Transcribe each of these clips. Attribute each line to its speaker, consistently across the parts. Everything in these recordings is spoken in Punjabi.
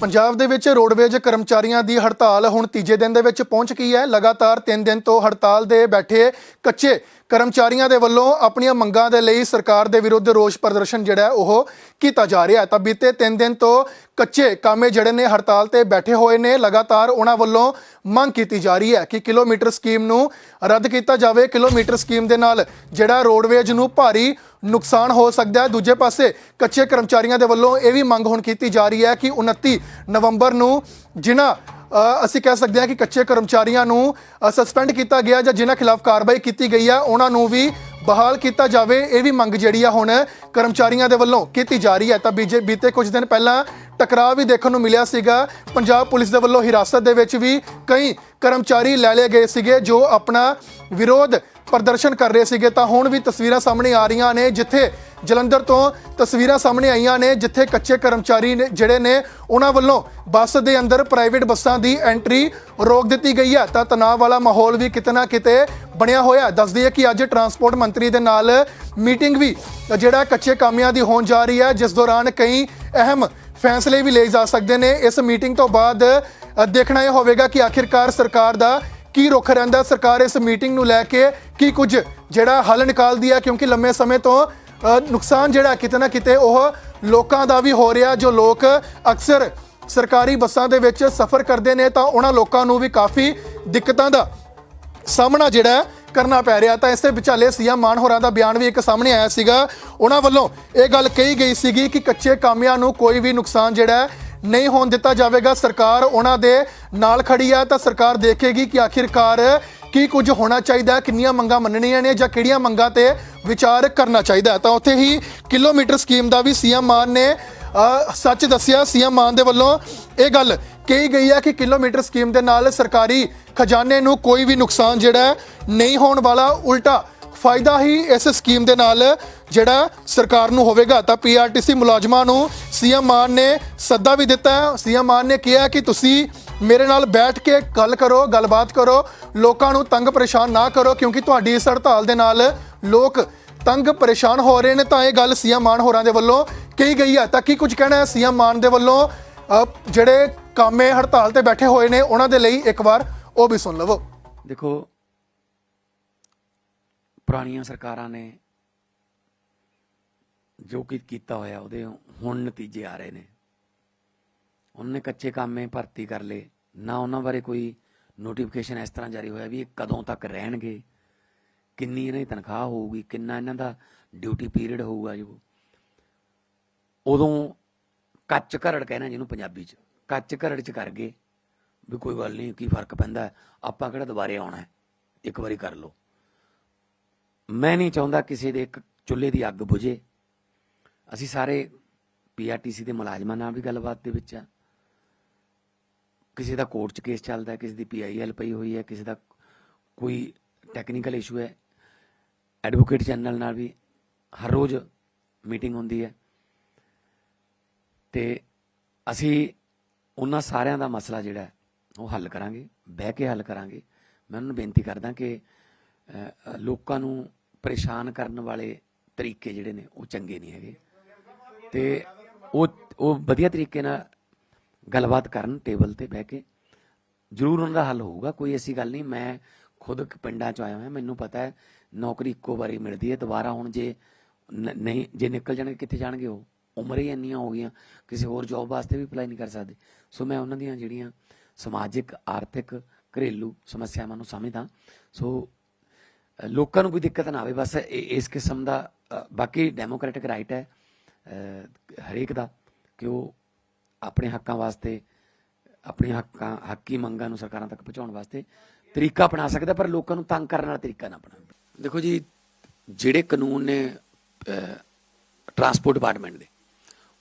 Speaker 1: ਪੰਜਾਬ ਦੇ ਵਿੱਚ ਰੋਡਵੇਜ ਕਰਮਚਾਰੀਆਂ ਦੀ ਹੜਤਾਲ ਹੁਣ ਤੀਜੇ ਦਿਨ ਦੇ ਵਿੱਚ ਪਹੁੰਚ ਗਈ ਹੈ। ਲਗਾਤਾਰ 3 ਦਿਨ ਤੋਂ ਹੜਤਾਲ ਦੇ ਬੈਠੇ ਕੱਚੇ ਕਰਮਚਾਰੀਆਂ ਦੇ ਵੱਲੋਂ ਆਪਣੀਆਂ ਮੰਗਾਂ ਦੇ ਲਈ ਸਰਕਾਰ ਦੇ ਵਿਰੁੱਧ ਰੋਸ ਪ੍ਰਦਰਸ਼ਨ ਜਿਹੜਾ ਉਹ ਕੀਤਾ ਜਾ ਰਿਹਾ ਹੈ। ਤਾਂ ਬੀਤੇ 3 ਦਿਨ ਤੋਂ ਕੱਚੇ ਕਾਮੇ ਜਿਹੜੇ ਨੇ ਹੜਤਾਲ ਤੇ ਬੈਠੇ ਹੋਏ ਨੇ, ਲਗਾਤਾਰ ਉਹਨਾਂ ਵੱਲੋਂ ਮੰਗ ਕੀਤੀ ਜਾ ਰਹੀ ਹੈ ਕਿ ਕਿਲੋਮੀਟਰ ਸਕੀਮ ਨੂੰ ਰੱਦ ਕੀਤਾ ਜਾਵੇ। ਕਿਲੋਮੀਟਰ ਸਕੀਮ ਦੇ ਨਾਲ ਜਿਹੜਾ ਰੋਡਵੇਜ ਨੂੰ ਭਾਰੀ ਨੁਕਸਾਨ ਹੋ ਸਕਦਾ ਹੈ। ਦੂਜੇ ਪਾਸੇ ਕੱਚੇ ਕਰਮਚਾਰੀਆਂ ਦੇ ਵੱਲੋਂ ਇਹ ਵੀ ਮੰਗ ਹੁਣ ਕੀਤੀ ਜਾ ਰਹੀ ਹੈ ਕਿ 29 ਨਵੰਬਰ ਨੂੰ ਜਿਨ੍ਹਾਂ ਅਸੀਂ ਕਹਿ ਸਕਦੇ ਹਾਂ ਕਿ ਕੱਚੇ ਕਰਮਚਾਰੀਆਂ ਨੂੰ ਸਸਪੈਂਡ ਕੀਤਾ ਗਿਆ ਜਾਂ ਜਿਨ੍ਹਾਂ ਖਿਲਾਫ ਕਾਰਵਾਈ ਕੀਤੀ ਗਈ ਹੈ ਉਹਨਾਂ ਨੂੰ ਵੀ ਬਹਾਲ ਕੀਤਾ ਜਾਵੇ। ਇਹ ਵੀ ਮੰਗ ਜਿਹੜੀ ਆ ਹੁਣ ਕਰਮਚਾਰੀਆਂ ਦੇ ਵੱਲੋਂ ਕੀਤੀ ਜਾ ਰਹੀ ਹੈ। ਤਾਂ ਬੀਜੇ, ਬੀਤੇ ਕੁਝ ਦਿਨ ਪਹਿਲਾਂ ਟਕਰਾਅ ਵੀ ਦੇਖਣ ਨੂੰ ਮਿਲਿਆ ਸੀਗਾ। ਪੰਜਾਬ ਪੁਲਿਸ ਦੇ ਵੱਲੋਂ ਹਿਰਾਸਤ ਦੇ ਵਿੱਚ ਵੀ ਕਈ ਕਰਮਚਾਰੀ ਲੈ ਲਏ ਗਏ ਸੀਗੇ, ਜੋ ਆਪਣਾ ਵਿਰੋਧ ਪ੍ਰਦਰਸ਼ਨ ਕਰ ਰਹੇ ਸੀਗੇ, ਤਾਂ ਹੁਣ ਵੀ ਤਸਵੀਰਾਂ ਸਾਹਮਣੇ ਆ ਰਹੀਆਂ ਨੇ, ਜਿੱਥੇ ਜਲੰਧਰ ਤੋਂ ਤਸਵੀਰਾਂ ਸਾਹਮਣੇ ਆਈਆਂ ਨੇ, ਜਿੱਥੇ ਕੱਚੇ ਕਰਮਚਾਰੀ ਨੇ, ਜਿਹੜੇ ਨੇ ਉਹਨਾਂ ਵੱਲੋਂ ਬੱਸ ਦੇ ਅੰਦਰ ਪ੍ਰਾਈਵੇਟ ਬੱਸਾਂ ਦੀ ਐਂਟਰੀ ਰੋਕ ਦਿੱਤੀ ਗਈ ਹੈ। ਤਾਂ ਤਣਾਅ ਵਾਲਾ ਮਾਹੌਲ ਵੀ ਕਿਤੇ ਨਾ ਕਿਤੇ ਬਣਿਆ ਹੋਇਆ ਹੈ। ਦੱਸਦੀ ਹੈ ਕਿ ਅੱਜ ਟਰਾਂਸਪੋਰਟ ਮੰਤਰੀ ਦੇ ਨਾਲ ਮੀਟਿੰਗ ਵੀ, ਜਿਹੜਾ ਕੱਚੇ ਕਾਮਿਆਂ ਦੀ ਹੋਣ ਜਾ ਰਹੀ ਹੈ, ਜਿਸ ਦੌਰਾਨ ਕਈ ਅਹਿਮ ਫੈਸਲੇ ਵੀ ਲਏ ਜਾ ਸਕਦੇ ਨੇ। ਇਸ ਮੀਟਿੰਗ ਤੋਂ ਬਾਅਦ ਦੇਖਣਾ ਇਹ ਹੋਵੇਗਾ ਕਿ ਆਖਿਰਕਾਰ ਸਰਕਾਰ ਦਾ ਕੀ ਰੁਖ ਰਹਿੰਦਾ? ਸਰਕਾਰ ਇਸ ਮੀਟਿੰਗ ਨੂੰ ਲੈ ਕੇ ਕੀ ਕੁਝ ਜਿਹੜਾ ਹੱਲ ਨਿਕਾਲਦੀ ਹੈ ਕਿਉਂਕਿ ਲੰਮੇ ਸਮੇਂ ਤੋਂ ਨੁਕਸਾਨ ਜਿਹੜਾ ਕਿਤੇ ਨਾ ਕਿਤੇ ਉਹ ਲੋਕਾਂ ਦਾ ਵੀ ਹੋ ਰਿਹਾ, ਜੋ ਲੋਕ ਅਕਸਰ ਸਰਕਾਰੀ ਬੱਸਾਂ ਦੇ ਵਿੱਚ ਸਫ਼ਰ ਕਰਦੇ ਨੇ, ਤਾਂ ਉਹਨਾਂ ਲੋਕਾਂ ਨੂੰ ਵੀ ਕਾਫੀ ਦਿੱਕਤਾਂ ਦਾ ਸਾਹਮਣਾ ਜਿਹੜਾ ਕਰਨਾ ਪੈ ਰਿਹਾ। ਤਾਂ ਇਸੇ ਵਿਚਾਲੇ ਸੀਐਮ ਮਾਨ ਹੋਰਾਂ ਦਾ ਬਿਆਨ ਵੀ ਇੱਕ ਸਾਹਮਣੇ ਆਇਆ ਸੀਗਾ। ਉਹਨਾਂ ਵੱਲੋਂ ਇਹ ਗੱਲ ਕਹੀ ਗਈ ਸੀਗੀ ਕਿ ਕੱਚੇ ਕਾਮਿਆਂ ਨੂੰ ਕੋਈ ਵੀ ਨੁਕਸਾਨ ਜਿਹੜਾ ਨਹੀਂ ਹੋਣ ਦਿੱਤਾ ਜਾਵੇਗਾ। ਸਰਕਾਰ ਉਹਨਾਂ ਦੇ ਨਾਲ ਖੜੀ ਹੈ ਤਾਂ ਸਰਕਾਰ ਦੇਖੇਗੀ ਕਿ ਆਖਿਰਕਾਰ ਕੀ ਕੁਝ ਹੋਣਾ ਚਾਹੀਦਾ ਕਿੰਨੀਆਂ ਮੰਗਾਂ ਮੰਨਣੀਆਂ ਨੇ ਜਾਂ ਕਿਹੜੀਆਂ ਮੰਗਾਂ ਤੇ ਵਿਚਾਰ ਕਰਨਾ ਚਾਹੀਦਾ ਤਾਂ ਉੱਥੇ ਹੀ ਕਿਲੋਮੀਟਰ ਸਕੀਮ ਦਾ ਵੀ ਸੀਐਮ ਮਾਨ ਨੇ ਸੱਚ ਦੱਸਿਆ। ਸੀਐਮ ਮਾਨ ਦੇ ਵੱਲੋਂ ਇਹ ਗੱਲ ਕਹੀ ਗਈ ਹੈ ਕਿ ਕਿਲੋਮੀਟਰ ਸਕੀਮ ਦੇ ਨਾਲ ਸਰਕਾਰੀ ਖਜ਼ਾਨੇ ਨੂੰ ਕੋਈ ਵੀ ਨੁਕਸਾਨ ਜਿਹੜਾ ਨਹੀਂ ਹੋਣ ਵਾਲਾ। ਉਲਟਾ ਫਾਇਦਾ ਹੀ ਇਸ ਸਕੀਮ ਦੇ ਨਾਲ ਜਿਹੜਾ ਸਰਕਾਰ ਨੂੰ ਹੋਵੇਗਾ, ਤਾਂ ਪੀਆਰਟੀਸੀ ਮੁਲਾਜ਼ਮਾਂ ਨੂੰ ਸੀਐਮ ਮਾਨ ਨੇ ਸੱਦਾ ਵੀ ਦਿੱਤਾ। ਹੈ ਸੀਐਮ ਮਾਨ ਨੇ ਕਿਹਾ ਕਿ ਤੁਸੀਂ ਮੇਰੇ ਨਾਲ ਬੈਠ ਕੇ ਗੱਲ ਕਰੋ, ਗੱਲਬਾਤ ਕਰੋ, ਲੋਕਾਂ ਨੂੰ ਤੰਗ ਪਰੇਸ਼ਾਨ ਨਾ ਕਰੋ, ਕਿਉਂਕਿ ਤੁਹਾਡੀ ਇਸ ਹੜਤਾਲ ਦੇ ਨਾਲ ਲੋਕ ਤੰਗ ਪਰੇਸ਼ਾਨ ਹੋ ਰਹੇ ਨੇ, ਤਾਂ ਇਹ ਗੱਲ ਸੀਐਮ ਮਾਨ ਹੋਰਾਂ ਦੇ ਵੱਲੋਂ ਕਹੀ ਗਈ ਹੈ। ਤਾਂ ਕੀ ਕੁਝ ਕਹਿਣਾ ਹੈ ਸੀਐਮ ਮਾਨ ਦੇ ਵੱਲੋਂ? ਜਿਹੜੇ ਕਾਮੇ ਹੜਤਾਲ ਤੇ ਬੈਠੇ ਹੋਏ ਨੇ, ਉਹਨਾਂ ਦੇ ਲਈ ਇੱਕ ਵਾਰ ਉਹ ਵੀ ਸੁਣ ਲਵੋ।
Speaker 2: ਦੇਖੋ ਪੁਰਾਣੀਆਂ ਸਰਕਾਰਾਂ ਨੇ ਜੋ ਕਿ ਕੀਤਾ ਹੋਇਆ ਉਹਦੇ ਹੁਣ ਨਤੀਜੇ ਆ ਰਹੇ ਨੇ। ਉਹਨਾਂ ਨੇ ਕੱਚੇ ਕਾਮੇ ਭਰਤੀ ਕਰ ਲਏ। ਨਾ ਉਹਨਾਂ ਬਾਰੇ ਕੋਈ ਨੋਟੀਫਿਕੇਸ਼ਨ ਇਸ ਤਰ੍ਹਾਂ ਜਾਰੀ ਹੋਇਆ ਵੀ ਇਹ ਕਦੋਂ ਤੱਕ ਰਹਿਣਗੇ, ਕਿੰਨੀ ਇਹਨਾਂ ਦੀ ਤਨਖਾਹ ਹੋਊਗੀ, ਕਿੰਨਾ ਇਹਨਾਂ ਦਾ ਡਿਊਟੀ ਪੀਰੀਅਡ ਹੋਊਗਾ ਜੋ ਉਦੋਂ ਕੱਚ ਘਰੜ ਕਹਿਣਾ ਜਿਹਨੂੰ ਪੰਜਾਬੀ ਚ, ਕੱਚ ਘਰੜ ਚ ਕਰ ਗਏ ਵੀ ਕੋਈ ਗੱਲ ਨਹੀਂ, ਕੀ ਫ਼ਰਕ ਪੈਂਦਾ, ਆਪਾਂ ਕਿਹੜਾ ਦੁਬਾਰੇ ਆਉਣਾ ਇੱਕ ਵਾਰੀ ਕਰ ਲਓ। ਮੈਂ ਨਹੀਂ ਚਾਹੁੰਦਾ ਕਿਸੇ ਦੇ ਇੱਕ ਚੁੱਲ੍ਹੇ ਦੀ ਅੱਗ ਬੁਝੇ। ਅਸੀਂ ਸਾਰੇ ਪੀਆਰਟੀਸੀ ਦੇ ਮੁਲਾਜ਼ਮਾਂ ਨਾਲ ਵੀ ਗੱਲਬਾਤ ਦੇ ਵਿੱਚ ਆ। ਕਿਸੇ ਦਾ ਕੋਰਟ 'ਚ ਕੇਸ ਚੱਲਦਾ ਹੈ, ਕਿਸੇ ਦੀ ਪੀਆਈਐਲ ਪਈ ਹੋਈ ਹੈ, ਕਿਸੇ ਦਾ ਕੋਈ ਟੈਕਨੀਕਲ ਇਸ਼ੂ ਹੈ। ਐਡਵੋਕੇਟ ਜਨਰਲ ਨਾਲ ਵੀ ਹਰ ਰੋਜ਼ ਮੀਟਿੰਗ ਹੁੰਦੀ ਹੈ। ਤੇ ਅਸੀਂ ਉਹਨਾਂ ਸਾਰਿਆਂ ਦਾ ਮਸਲਾ ਜਿਹੜਾ ਉਹ ਹੱਲ ਕਰਾਂਗੇ, ਬਹਿ ਕੇ ਹੱਲ ਕਰਾਂਗੇ। ਮੈਂ ਉਹਨਾਂ ਨੂੰ ਬੇਨਤੀ ਕਰਦਾ ਕਿ ਲੋਕਾਂ ਨੂੰ ਪਰੇਸ਼ਾਨ ਕਰਨ ਵਾਲੇ ਤਰੀਕੇ ਜਿਹੜੇ ਨੇ, ਉਹ ਚੰਗੇ ਨਹੀਂ ਹੈਗੇ। ਤੇ ਉਹ ਉਹ ਵਧੀਆ ਤਰੀਕੇ ਨਾਲ ਗੱਲਬਾਤ ਕਰਨ ਟੇਬਲ ਤੇ ਬਹਿ ਕੇ, ਜ਼ਰੂਰ ਉਹਨਾਂ ਦਾ ਹੱਲ ਹੋਊਗਾ, ਕੋਈ ਐਸੀ ਗੱਲ ਨਹੀਂ। ਮੈਂ ਖੁਦ ਪਿੰਡਾਂ ਚ ਆਇਆ ਹੋਇਆ, ਮੈਨੂੰ ਪਤਾ ਹੈ, ਨੌਕਰੀ ਇੱਕੋ ਵਾਰੀ ਮਿਲਦੀ ਹੈ, ਦੁਬਾਰਾ ਹੁਣ ਜੇ ਨਹੀਂ, ਜੇ ਨਿਕਲ ਜਾਣਗੇ, ਕਿੱਥੇ ਜਾਣਗੇ ਉਹ? ਉਮਰ ਹੀ ਇੰਨੀਆਂ ਹੋ ਗਈਆਂ, ਕਿਸੇ ਹੋਰ ਜੌਬ ਵਾਸਤੇ ਵੀ ਅਪਲਾਈ ਨਹੀਂ ਕਰ ਸਕਦੇ। ਸੋ ਮੈਂ ਉਹਨਾਂ ਦੀਆਂ ਜਿਹੜੀਆਂ ਸਮਾਜਿਕ, ਆਰਥਿਕ ਘਰੇਲੂ ਸਮੱਸਿਆਵਾਂ ਨੂੰ ਸਮਝਦਾ। ਸੋ ਲੋਕਾਂ ਨੂੰ ਕੋਈ ਦਿੱਕਤ ਨਾ ਆਵੇ, ਬਸ ਇਹ- ਇਸ ਕਿਸਮ ਦਾ ਬਾਕੀ ਡੈਮੋਕ੍ਰੈਟਿਕ ਰਾਈਟ ਹੈ ਹਰੇਕ ਦਾ ਕਿ ਉਹ ਆਪਣੇ ਹੱਕਾਂ ਵਾਸਤੇ ਆਪਣੇ ਹੱਕਾਂ, ਹੱਕੀ ਮੰਗਾਂ ਨੂੰ ਸਰਕਾਰਾਂ ਤੱਕ ਪਹੁੰਚਾਉਣ ਵਾਸਤੇ ਤਰੀਕਾ ਅਪਣਾ ਸਕਦਾ, ਪਰ ਲੋਕਾਂ ਨੂੰ ਤੰਗ ਕਰਨ ਵਾਲਾ ਤਰੀਕਾ ਨਾ ਅਪਣਾ ਦੇਖੋ ਜੀ, ਜਿਹੜੇ ਕਾਨੂੰਨ ਨੇ ਟਰਾਂਸਪੋਰਟ ਡਿਪਾਰਟਮੈਂਟ ਦੇ,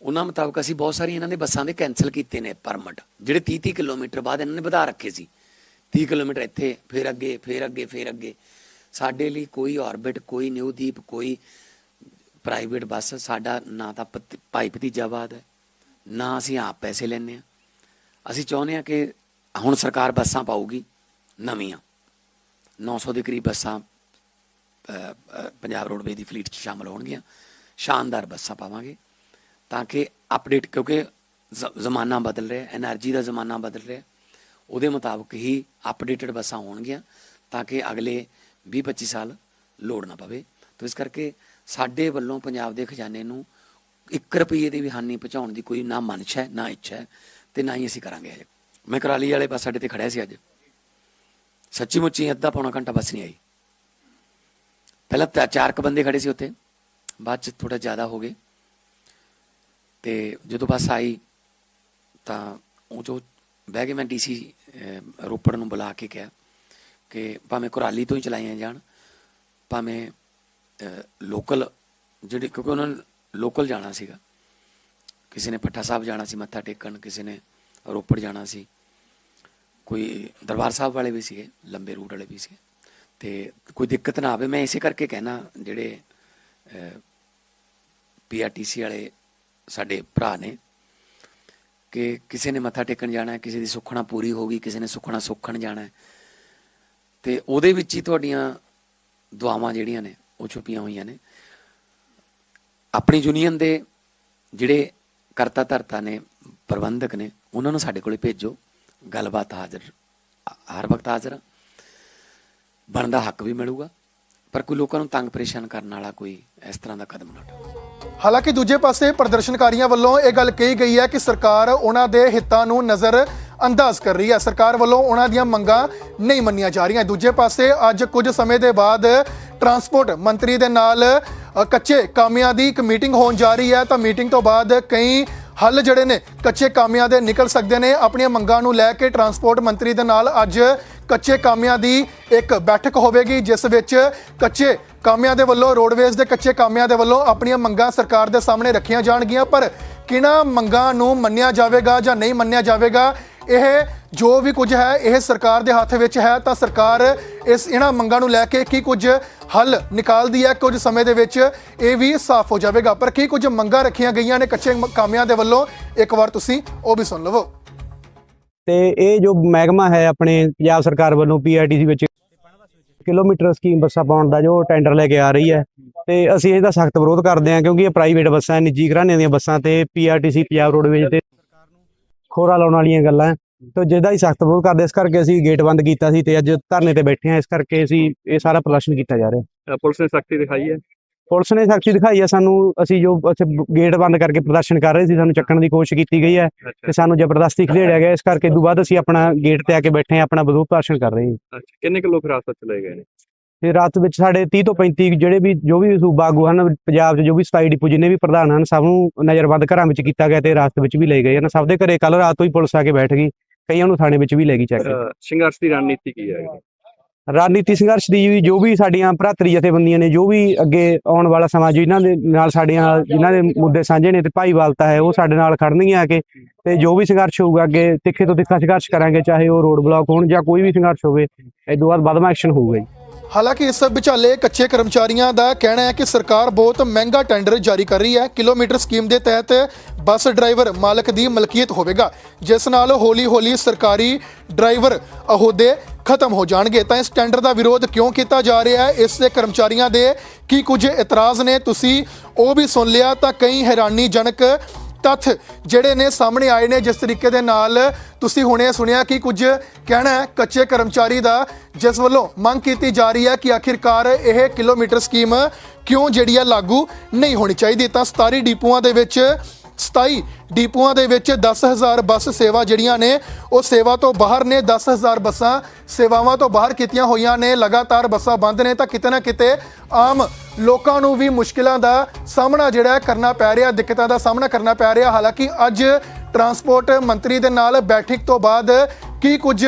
Speaker 2: ਉਹਨਾਂ ਮੁਤਾਬਕ ਅਸੀਂ ਬਹੁਤ ਸਾਰੀ ਇਹਨਾਂ ਦੇ ਬੱਸਾਂ ਦੇ ਕੈਨਸਲ ਕੀਤੇ ਨੇ ਪਰਮਿਟ, ਜਿਹੜੇ 30 30 ਕਿਲੋਮੀਟਰ ਬਾਅਦ ਇਹਨਾਂ ਨੇ ਵਧਾ ਰੱਖੇ ਸੀ। 30 ਕਿਲੋਮੀਟਰ ਇੱਥੇ, ਫਿਰ ਅੱਗੇ ਫਿਰ ਅੱਗੇ ਫਿਰ ਅੱਗੇ। ਸਾਡੇ ਲਈ ਕੋਈ ਆਰਬਿਟ ਕੋਈ ਨਿਊ ਦੀਪ, ਕੋਈ ਪ੍ਰਾਈਵੇਟ ਬੱਸ, ਸਾਡਾ ਨਾ ਤਾਂ ਪਾਈਪ ਦੀ ਭਤੀਜਾਵਾਦ ਹੈ, ਨਾ ਅਸੀਂ ਆਪ ਪੈਸੇ ਲੈਨੇ ਆ ਅਸੀਂ ਚਾਹੁੰਦੇ ਆ ਕਿ ਹੁਣ ਸਰਕਾਰ ਬੱਸਾਂ ਪਾਊਗੀ, ਨਵੀਆਂ। 900 ਦੇ ਕਰੀਬ ਬੱਸਾਂ ਪੰਜਾਬ ਰੋਡਵੇ ਦੀ ਫਲੀਟ 'ਚ ਸ਼ਾਮਲ ਹੋਣਗੀਆਂ। ਸ਼ਾਨਦਾਰ ਬੱਸਾਂ ਪਾਵਾਂਗੇ ਤਾਂ ਕਿ ਅਪਡੇਟ ਕਿਉਂਕਿ ਜ਼ਮਾਨਾ ਬਦਲ ਰਿਹਾ ਐਨਰਜੀ ਦਾ ਜ਼ਮਾਨਾ ਬਦਲ ਰਿਹਾ ਉਹਦੇ ਮੁਤਾਬਕ ਹੀ ਅਪਡੇਟਡ ਬੱਸਾਂ ਹੋਣਗੀਆਂ ਤਾਂ ਕਿ ਅਗਲੇ 20-25 ਸਾਲ ਲੋੜ ਨਾ ਪਵੇ। ਤਾਂ ਇਸ ਕਰਕੇ ਸਾਡੇ ਵੱਲੋਂ ਪੰਜਾਬ ਦੇ ਖਜ਼ਾਨੇ ਨੂੰ 1 ਰੁਪਏ ਦੀ ਵੀ ਹਾਨੀ ਪਹੁੰਚਾਉਣ ਦੀ ਕੋਈ ਨਾ ਮਨਸ਼ਾ ਹੈ, ਨਾ ਇੱਛਾ ਹੈ ਤੇ ਨਾ ਹੀ ਅਸੀਂ ਕਰਾਂਗੇ ਹਜੇ। ਮੈਂ ਕਰਾਲੀ ਵਾਲੇ ਬੱਸ ਸਾਡੇ ਤੇ ਖੜਿਆ ਸੀ ਅੱਜ। ਸੱਚੀ ਮੁੱਚੀ ਅੱਧਾ ਪੌਣਾ ਘੰਟਾ ਬੱਸ ਨਹੀਂ ਆਈ। ਪਹਿਲਾਂ ਤਾਂ ਚਾਰ ਕ ਬੰਦੇ ਖੜੇ ਸੀ ਉੱਥੇ। ਬਾਅਦ ਚ ਥੋੜਾ ਜ਼ਿਆਦਾ ਹੋ ਗਏ। ਤੇ ਜਦੋਂ ਬੱਸ ਆਈ, ਤਾਂ ਉਹ ਜੋ ਬਹਿ ਕੇ ਮੈਂ ਡੀਸੀ ਰੋਪੜ ਨੂੰ ਬੁਲਾ ਕੇ ਕਿਹਾ ਕਿ ਭਾਵੇਂ ਕੁਰਾਲੀ ਤੋਂ ਹੀ ਚਲਾਈਆਂ ਜਾਣ, ਭਾਵੇਂ ਲੋਕਲ ਜਿਹੜੇ ਕਿਉਂਕਿ ਉਹਨਾਂ ਨੇ ਲੋਕਲ ਜਾਣਾ ਸੀਗਾ। ਕਿਸੇ ਨੇ ਪੱਠਾ ਸਾਹਿਬ ਜਾਣਾ ਸੀ, ਮੱਥਾ ਟੇਕਣ, ਕਿਸੇ ਨੇ ਰੋਪੜ ਜਾਣਾ ਸੀ। ਕੋਈ ਦਰਬਾਰ ਸਾਹਿਬ ਵਾਲੇ ਵੀ ਸੀਗੇ, ਲੰਬੇ ਰੂਟ ਵਾਲੇ ਵੀ ਸੀਗੇ। ਤੇ ਕੋਈ ਦਿੱਕਤ ਨਾ ਆਵੇ, ਮੈਂ ਇਸੇ ਕਰਕੇ ਕਹਿਣਾ ਜਿਹੜੇ ਪੀਆਰਟੀਸੀ ਵਾਲੇ ਸਾਡੇ ਭਰਾ ਨੇ, ਕਿ ਕਿਸੇ ਨੇ ਮੱਥਾ ਟੇਕਣ ਜਾਣਾ, ਕਿਸੇ ਦੀ ਸੁੱਖਣਾ ਪੂਰੀ ਹੋ ਗਈ, ਕਿਸੇ ਨੇ ਸੁੱਖਣਾ ਸੁੱਖਣ ਜਾਣਾ ਤੇ ਉਹਦੇ ਵਿੱਚ ਹੀ ਤੁਹਾਡੀਆਂ ਦੁਆਵਾਂ ਜਿਹੜੀਆਂ ਨੇ, ਉਹ ਛੁਪੀਆਂ ਹੋਈਆਂ ਨੇ। ਆਪਣੀ ਯੂਨੀਅਨ ਦੇ ਜਿਹੜੇ ਕਰਤਾ ਧਰਤਾ ਨੇ, ਪ੍ਰਬੰਧਕ ਨੇ, ਉਹਨਾਂ ਨੂੰ ਸਾਡੇ ਕੋਲੇ ਭੇਜੋ। ਗੱਲਬਾਤ ਹਾਜ਼ਰ, ਹਰ ਵਕਤ ਹਾਜ਼ਰ ਆ। ਬਣਦਾ ਹੱਕ ਵੀ ਮਿਲੂਗਾ, ਪਰ ਕੋਈ ਲੋਕਾਂ ਨੂੰ ਤੰਗ ਪਰੇਸ਼ਾਨ ਕਰਨ ਵਾਲਾ ਕੋਈ ਇਸ ਤਰ੍ਹਾਂ ਦਾ ਕਦਮ ਨਾ ਉਠਾਵੇ
Speaker 1: ਹਾਲਾਂਕਿ ਦੂਜੇ ਪਾਸੇ ਪ੍ਰਦਰਸ਼ਨਕਾਰੀਆਂ ਵੱਲੋਂ ਇਹ ਗੱਲ ਕਹੀ ਗਈ ਹੈ ਕਿ ਸਰਕਾਰ ਉਹਨਾਂ ਦੇ ਹਿੱਤਾਂ ਨੂੰ ਨਜ਼ਰ ਅੰਦਾਜ਼ ਕਰ ਰਹੀ ਹੈ। ਸਰਕਾਰ ਵੱਲੋਂ ਉਹਨਾਂ ਦੀਆਂ ਮੰਗਾਂ ਨਹੀਂ ਮੰਨੀਆਂ ਜਾ ਰਹੀਆਂ। ਦੂਜੇ ਪਾਸੇ ਅੱਜ ਕੁਝ ਸਮੇਂ ਦੇ ਬਾਅਦ ਟਰਾਂਸਪੋਰਟ ਮੰਤਰੀ ਦੇ ਨਾਲ ਕੱਚੇ ਕਾਮਿਆਂ ਦੀ ਇੱਕ ਮੀਟਿੰਗ ਹੋਣ ਜਾ ਰਹੀ ਹੈ। ਤਾਂ ਮੀਟਿੰਗ ਤੋਂ ਬਾਅਦ ਕਈ ਹੱਲ ਜਿਹੜੇ ਨੇ, ਕੱਚੇ ਕਾਮਿਆਂ ਦੇ ਨਿਕਲ ਸਕਦੇ ਨੇ। ਆਪਣੀਆਂ ਮੰਗਾਂ ਨੂੰ ਲੈ ਕੇ ਟਰਾਂਸਪੋਰਟ ਮੰਤਰੀ ਦੇ ਨਾਲ ਅੱਜ ਕੱਚੇ ਕਾਮਿਆਂ ਦੀ ਇੱਕ ਬੈਠਕ ਹੋਵੇਗੀ, ਜਿਸ ਵਿੱਚ ਕੱਚੇ ਕਾਮਿਆਂ ਦੇ ਵੱਲੋਂ, ਰੋਡਵੇਜ਼ ਦੇ ਕੱਚੇ ਕਾਮਿਆਂ ਦੇ ਵੱਲੋਂ ਆਪਣੀਆਂ ਮੰਗਾਂ ਸਰਕਾਰ ਦੇ ਸਾਹਮਣੇ ਰੱਖੀਆਂ ਜਾਣਗੀਆਂ। ਪਰ ਕਿਹਨਾਂ ਮੰਗਾਂ ਨੂੰ ਮੰਨਿਆ ਜਾਵੇਗਾ ਜਾਂ ਨਹੀਂ ਮੰਨਿਆ ਜਾਵੇਗਾ ਇਹ ਜੋ ਵੀ ਕੁਝ ਹੈ, ਇਹ ਸਰਕਾਰ ਦੇ ਹੱਥ ਵਿੱਚ ਹੈ, ਤਾਂ ਸਰਕਾਰ ਇਸ ਇਹਨਾਂ ਮੰਗਾਂ ਨੂੰ ਲੈ ਕੇ ਕੀ ਕੁਝ ਹੱਲ ਨਿਕਾਲਦੀ ਹੈ, ਕੁਝ ਸਮੇਂ ਦੇ ਵਿੱਚ ਇਹ ਵੀ ਸਾਫ਼ ਹੋ ਜਾਵੇਗਾ। ਪਰ ਕੀ ਕੁਝ ਮੰਗਾਂ ਰੱਖੀਆਂ ਗਈਆਂ ਨੇ ਕੱਚੇ ਕਾਮਿਆਂ ਦੇ ਵੱਲੋਂ? ਇੱਕ ਵਾਰ ਤੁਸੀਂ ਉਹ ਵੀ ਸੁਣ ਲਵੋ।
Speaker 3: ਤੇ ਇਹ ਜੋ ਮਹਿਕਮਾ ਹੈ ਆਪਣੇ ਪੰਜਾਬ ਸਰਕਾਰ ਵੱਲੋਂ ਪੀਆਰਟੀਸੀ ਵਿੱਚ, ਕਿਲੋਮੀਟਰ ਸਕੀਮ ਬੱਸਾਂ ਪਾਉਣ ਦਾ ਜੋ ਟੈਂਡਰ ਲੈ ਕੇ ਆ ਰਹੀ ਹੈ, ਤੇ ਅਸੀਂ ਇਹਦਾ ਸਖਤ ਵਿਰੋਧ ਕਰਦੇ ਹਾਂ ਕਿਉਂਕਿ ਇਹ ਪ੍ਰਾਈਵੇਟ ਬੱਸਾਂ, ਨਿੱਜੀ ਘਰਾਣਿਆਂ ਦੀਆਂ ਬੱਸਾਂ ਤੇ ਪੀਆਰਟੀਸੀ ਪੰਜਾਬ ਰੋਡਵੇਜ਼ ਤੇ ਖੋਰਾ ਲਾਉਣ ਵਾਲੀਆਂ ਗੱਲਾਂ। ਤੇ ਜਿਹਦਾ ਹੀ ਸਖਤ ਵਿਰੋਧ ਕਰਦੇ ਇਸ ਕਰਕੇ ਅਸੀਂ ਗੇਟ ਬੰਦ ਕੀਤਾ ਸੀ ਤੇ ਅੱਜ ਧਰਨੇ ਤੇ ਬੈਠੇ ਹਾਂ। ਇਸ ਕਰਕੇ ਅਸੀਂ ਇਹ ਸਾਰਾ ਪ੍ਰਦਰਸ਼ਨ ਕੀਤਾ ਜਾ ਰਿਹਾ।
Speaker 4: ਪੁਲਿਸ ਨੇ ਸਖਤੀ ਦਿਖਾਈ ਹੈ?
Speaker 3: ਪੁਲਿਸ ਨੇ ਸਖਤੀ ਦਿਖਾਈ ਹੈ। ਸਾਨੂੰ ਅਸੀਂ ਜੋ ਉੱਥੇ ਗੇਟ ਬੰਦ ਕਰਕੇ ਪ੍ਰਦਰਸ਼ਨ ਕਰ ਰਹੇ ਸੀ ਸਾਨੂੰ ਚੱਕਣ ਦੀ ਕੋਸ਼ਿਸ਼ ਕੀਤੀ ਗਈ ਹੈ ਤੇ ਸਾਨੂੰ ਜ਼ਬਰਦਸਤੀ ਖਲੇੜਿਆ ਗਿਆ। ਇਸ ਕਰਕੇ ਤੋਂ ਬਾਅਦ ਅਸੀਂ ਆਪਣਾ ਗੇਟ ਤੇ ਆ ਕੇ ਬੈਠੇ ਹਾਂ ਆਪਣਾ ਵਿਰੋਧ ਪ੍ਰਦਰਸ਼ਨ ਕਰ ਰਹੇ ਹਾਂ।
Speaker 4: ਕਿੰਨੇ ਕੁ ਲੋਕ ਹਿਰਾਸਤ ਚ ਲਏ ਗਏ ਨੇ?
Speaker 3: ਤੇ ਰਾਤ ਵਿੱਚ ਸਾਡੇ 30 ਤੋਂ 35 ਜਿਹੜੇ ਵੀ ਜੋ ਵੀ ਸੂਬਾ ਆਗੂ ਹਨ ਪੰਜਾਬ 'ਚ ਜੋ ਵੀ 27 ਡਿਪੂ ਜਿੰਨੇ ਵੀ ਪ੍ਰਧਾਨ ਹਨ ਸਭ ਨੂੰ ਨਜ਼ਰਬੰਦ ਘਰਾਂ ਵਿੱਚ ਕੀਤਾ ਗਿਆ ਤੇ ਰਾਸਤੇ ਵਿੱਚ ਵੀ ਲੈ ਗਏ ਹਨ। ਸਭ ਦੇ ਘਰੇ ਕੱਲ ਰਾਤ ਤੋਂ ਹੀ ਪੁਲਿਸ ਆ ਕੇ ਬੈਠ ਗਈ। ਕਈਆਂ ਨੂੰ ਥਾਣੇ ਵਿੱਚ ਵੀ ਲੈ ਗਈ ਚੱਕ।
Speaker 4: ਸੰਘਰਸ਼ ਦੀ ਰਣਨੀਤੀ ਕੀ ਹੈ?
Speaker 3: ਰਾਜਨੀਤੀ ਸੰਘਰਸ਼ ਦੀ ਵੀ ਜੋ ਵੀ ਸਾਡੀਆਂ ਭਰਾਤਰੀ ਜਥੇਬੰਦੀਆਂ ਨੇ ਜੋ ਵੀ ਅੱਗੇ ਆਉਣ ਵਾਲਾ ਸਮਾਂ ਜਿਨ੍ਹਾਂ ਦੇ ਨਾਲ ਸਾਡੀਆਂ ਜਿਨ੍ਹਾਂ ਦੇ ਮੁੱਦੇ ਸਾਂਝੇ ਨੇ ਤੇ ਭਾਈਵਾਲਤਾ ਹੈ ਉਹ ਸਾਡੇ ਨਾਲ ਖੜਨਗੀਆਂ ਆ ਕੇ ਤੇ ਜੋ ਵੀ ਸੰਘਰਸ਼ ਹੋਊਗਾ ਅੱਗੇ ਤਿੱਖੇ ਤੋਂ ਤਿੱਖਾ ਸੰਘਰਸ਼ ਕਰਾਂਗੇ ਚਾਹੇ ਉਹ ਰੋਡ ਬਲਾਕ ਹੋਣ ਜਾਂ ਕੋਈ ਵੀ ਸੰਘਰਸ਼ ਹੋਵੇ ਇਹ ਤੋਂ ਬਾਅਦ ਵੱਧਵਾ ਐਕਸ਼ਨ ਹੋਊਗਾ ਜੀ।
Speaker 1: ਹਾਲਾਂਕਿ ਇਸ ਵਿਚਾਲੇ ਕੱਚੇ ਕਰਮਚਾਰੀਆਂ ਦਾ ਕਹਿਣਾ ਹੈ ਕਿ ਸਰਕਾਰ ਬਹੁਤ ਮਹਿੰਗਾ ਟੈਂਡਰ ਜਾਰੀ ਕਰ ਰਹੀ ਹੈ। ਕਿਲੋਮੀਟਰ ਸਕੀਮ ਦੇ ਤਹਿਤ ਬੱਸ ਡਰਾਈਵਰ ਮਾਲਕ ਦੀ ਮਲਕੀਅਤ ਹੋਵੇਗਾ, ਜਿਸ ਨਾਲ ਹੌਲੀ-ਹੌਲੀ ਸਰਕਾਰੀ ਡਰਾਈਵਰ ਅਹੁਦੇ ਖਤਮ ਹੋ ਜਾਣਗੇ। ਤਾਂ ਇਸ ਟੈਂਡਰ ਦਾ ਵਿਰੋਧ ਕਿਉਂ ਕੀਤਾ ਜਾ ਰਿਹਾ ਹੈ? ਇਸ ਦੇ ਕਰਮਚਾਰੀਆਂ ਦੇ ਕੀ ਕੁਝ ਇਤਰਾਜ਼ ਨੇ? ਤੁਸੀਂ ਉਹ ਵੀ ਸੁਣ ਲਿਆ ਤਾਂ ਕਈ ਹੈਰਾਨੀਜਨਕ ਤੱਥ ਜਿਹੜੇ ਨੇ ਸਾਹਮਣੇ ਆਏ ਨੇ, ਜਿਸ ਤਰੀਕੇ ਦੇ ਨਾਲ ਤੁਸੀਂ ਹੁਣੇ ਸੁਣਿਆ ਕਿ ਕੁਝ ਕਹਿਣਾ ਹੈ, ਕੱਚੇ ਕਰਮਚਾਰੀ ਦਾ, ਜਿਸ ਵੱਲੋਂ ਮੰਗ ਕੀਤੀ ਜਾ ਰਹੀ ਹੈ ਕਿ ਆਖਿਰਕਾਰ ਇਹ ਕਿਲੋਮੀਟਰ ਸਕੀਮ ਕਿਉਂ ਜਿਹੜੀ ਹੈ ਲਾਗੂ ਨਹੀਂ ਹੋਣੀ ਚਾਹੀਦੀ। ਤਾਂ 17 ਡਿਪੂਆਂ ਦੇ ਵਿੱਚ 27 ਡਿਪੂਆਂ ਦੇ ਵਿੱਚ 10000 ਬੱਸ ਸੇਵਾ ਜਿਹੜੀਆਂ ਨੇ, ਉਹ ਸੇਵਾ ਤੋਂ ਬਾਹਰ ਨੇ 10000 ਬੱਸਾਂ ਸੇਵਾਵਾਂ ਤੋਂ ਬਾਹਰ ਕੀਤੀਆਂ ਹੋਈਆਂ ਨੇ, ਲਗਾਤਾਰ ਬੱਸਾਂ ਬੰਦ ਨੇ, ਤਾਂ ਕਿਤੇ ਨਾ ਕਿਤੇ ਆਮ ਲੋਕਾਂ ਨੂੰ ਵੀ ਮੁਸ਼ਕਿਲਾਂ ਦਾ ਸਾਹਮਣਾ ਜਿਹੜਾ ਕਰਨਾ ਪੈ ਰਿਹਾ, ਦਿੱਕਤਾਂ ਦਾ ਸਾਹਮਣਾ ਕਰਨਾ ਪੈ ਰਿਹਾ। ਹਾਲਾਂਕਿ ਅੱਜ ਟਰਾਂਸਪੋਰਟ ਮੰਤਰੀ ਦੇ ਨਾਲ ਬੈਠਕ ਤੋਂ ਬਾਅਦ ਕੀ ਕੁਝ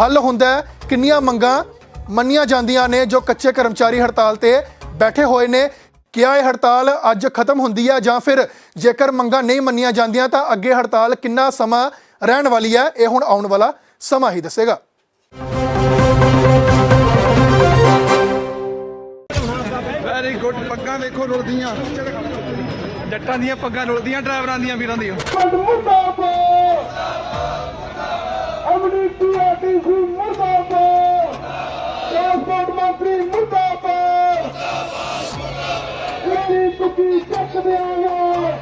Speaker 1: ਹੱਲ ਹੁੰਦਾ ਕਿੰਨੀਆਂ ਮੰਗਾਂ ਮੰਨੀਆਂ ਜਾਂਦੀਆਂ ਨੇ, ਜੋ ਕੱਚੇ ਕਰਮਚਾਰੀ ਹੜਤਾਲ ਤੇ ਬੈਠੇ ਹੋਏ ਨੇ ਕਿਆ ਇਹ ਹੜਤਾਲ ਅੱਜ ਖਤਮ ਹੁੰਦੀ ਹੈ ਜਾਂ ਫਿਰ ਜੇਕਰ ਮੰਗਾਂ ਨਹੀਂ ਮੰਨੀਆਂ ਜਾਂਦੀਆਂ ਤਾਂ ਅੱਗੇ ਹੜਤਾਲ ਕਿੰਨਾ ਸਮਾਂ ਰਹਿਣ ਵਾਲੀ ਹੈ ਇਹ ਹੁਣ ਆਉਣ ਵਾਲਾ ਸਮਾਂ ਹੀ ਦੱਸੇਗਾ।
Speaker 5: ਵੈਰੀ ਗੁੱਡ ਪੱਗਾਂ ਦੇਖੋ ਰੁਲਦੀਆਂ। ਜੱਟਾਂ ਦੀਆਂ ਪੱਗਾਂ ਰੁਲਦੀਆਂ ਡਰਾਈਵਰਾਂ ਦੀਆਂ ਵੀਰਾਂ ਦੀਆਂ।
Speaker 6: ਮੁਰਦਾਬਾਦ! ਅਮਰੀਕੀ ਆਰਟੀਸੀ ਮੁਰਦਾਬਾਦ! ਟਰਾਂਸਪੋਰਟ ਮੰਤਰੀ ਮੁਰਦਾਬਾਦ! ਮੁੱਕੀ ਚੱਕ ਦਿਆਂਗੇ।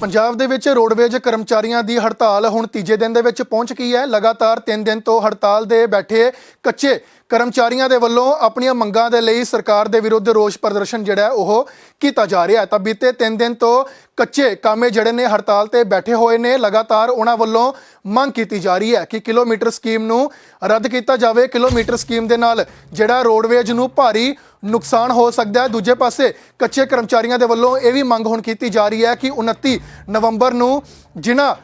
Speaker 1: ਪੰਜਾਬ ਦੇ ਵਿੱਚ ਰੋਡਵੇਜ ਕਰਮਚਾਰੀਆਂ ਦੀ ਹੜਤਾਲ ਹੁਣ ਤੀਜੇ ਦਿਨ ਦੇ ਵਿੱਚ ਪਹੁੰਚ ਗਈ ਹੈ। ਲਗਾਤਾਰ 3 ਦਿਨ ਤੋਂ ਹੜਤਾਲ ਦੇ ਬੈਠੇ ਕੱਚੇ ਕਰਮਚਾਰੀਆਂ ਦੇ ਵੱਲੋਂ ਆਪਣੀਆਂ ਮੰਗਾਂ ਦੇ ਲਈ ਸਰਕਾਰ ਦੇ ਵਿਰੁੱਧ ਰੋਸ ਪ੍ਰਦਰਸ਼ਨ ਜਿਹੜਾ ਉਹ ਕੀਤਾ ਜਾ ਰਿਹਾ ਹੈ। ਤਾਂ ਬੀਤੇ 3 ਦਿਨ ਤੋਂ ਕੱਚੇ ਕਾਮੇ ਜਿਹੜੇ ਨੇ ਹੜਤਾਲ ਤੇ ਬੈਠੇ ਹੋਏ ਨੇ, ਲਗਾਤਾਰ ਉਹਨਾਂ ਵੱਲੋਂ ਮੰਗ ਕੀਤੀ ਜਾ ਰਹੀ ਹੈ ਕਿ ਕਿਲੋਮੀਟਰ ਸਕੀਮ ਨੂੰ ਰੱਦ ਕੀਤਾ ਜਾਵੇ। ਕਿਲੋਮੀਟਰ ਸਕੀਮ ਦੇ ਨਾਲ ਜਿਹੜਾ ਰੋਡਵੇਜ ਨੂੰ ਭਾਰੀ ਨੁਕਸਾਨ ਹੋ ਸਕਦਾ ਹੈ। ਦੂਜੇ ਪਾਸੇ ਕੱਚੇ ਕਰਮਚਾਰੀਆਂ ਦੇ ਵੱਲੋਂ ਇਹ ਵੀ ਮੰਗ ਹੁਣ ਕੀਤੀ ਜਾ ਰਹੀ ਹੈ ਕਿ 29 ਨਵੰਬਰ ਨੂੰ ਜਿਨ੍ਹਾਂ